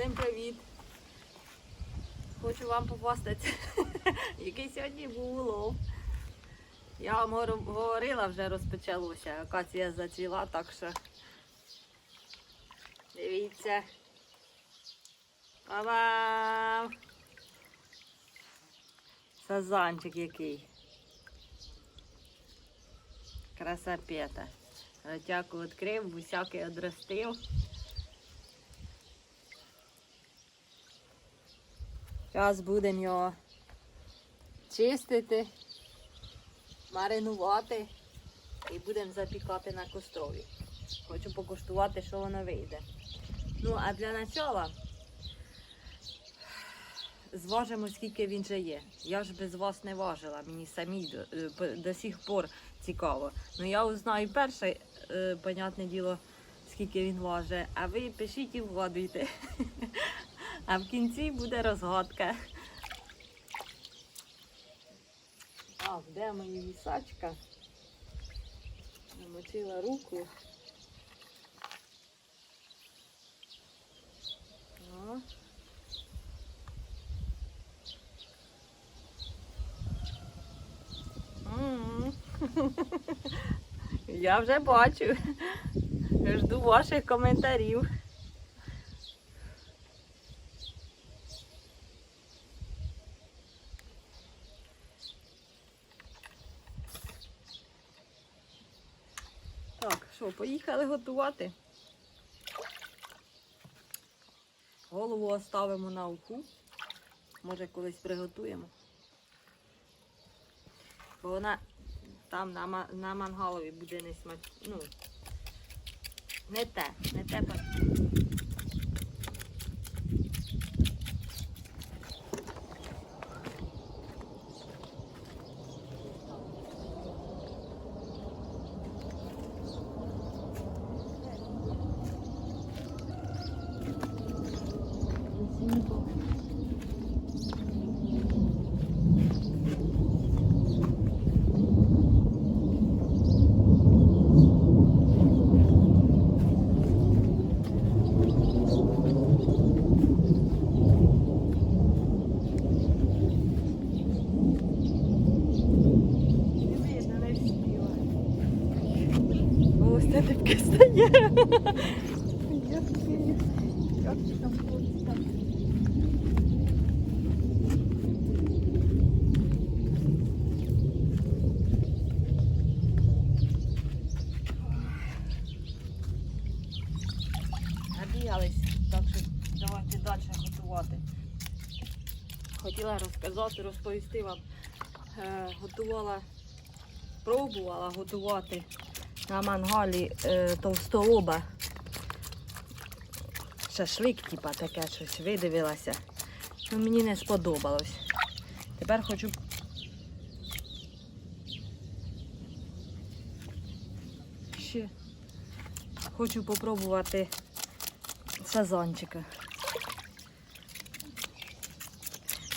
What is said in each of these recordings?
Всім привіт! Хочу вам попастити, який сьогодні був улов. Я вам говорила, вже розпочалося. Акація зацвіла, так що дивіться. Па-бам! Сазанчик який. Красапета. Ротяку відкрив, бусяки одростив. Зараз будемо його чистити, маринувати і будемо запікати на кострові. Хочу покуштувати, що воно вийде. Ну, а для начала зважимо, скільки він же є. Я ж без вас не важила, мені самій до, е, до сих пор цікаво. Ну я узнаю перше, е, понятне діло, скільки він важить, а ви пишіть і вгадуйте. А в кінці буде розгадка. Так, де моя вісачка? Намочила руку. О. Я вже бачу. Жду ваших коментарів. Так, що, поїхали готувати. Голову оставимо на уху. Може колись приготуємо. Бо вона там на, на мангалові буде не смач... Ну, не те, не те. па- Не видно, не вспіла. Ось це таке стає. Набігались, так що давайте далі готувати. Хотіла розказати, розповісти вам. Е, готувала, пробувала готувати на мангалі е, товстолоба. Шашлик, типа таке щось видивилася. Ну, мені не сподобалось. Тепер хочу. Ще хочу попробувати сазанчика.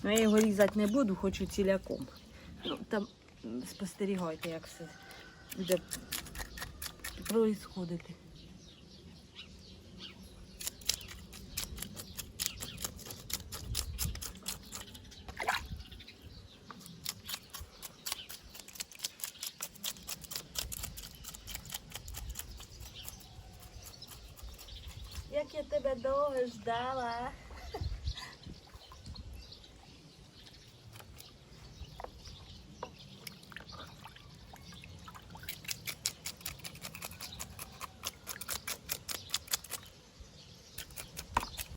Ну, я його різати не буду, хочу ціляком. Ну, там спостерігайте, як все буде происходити. Як я тебе довго ждала.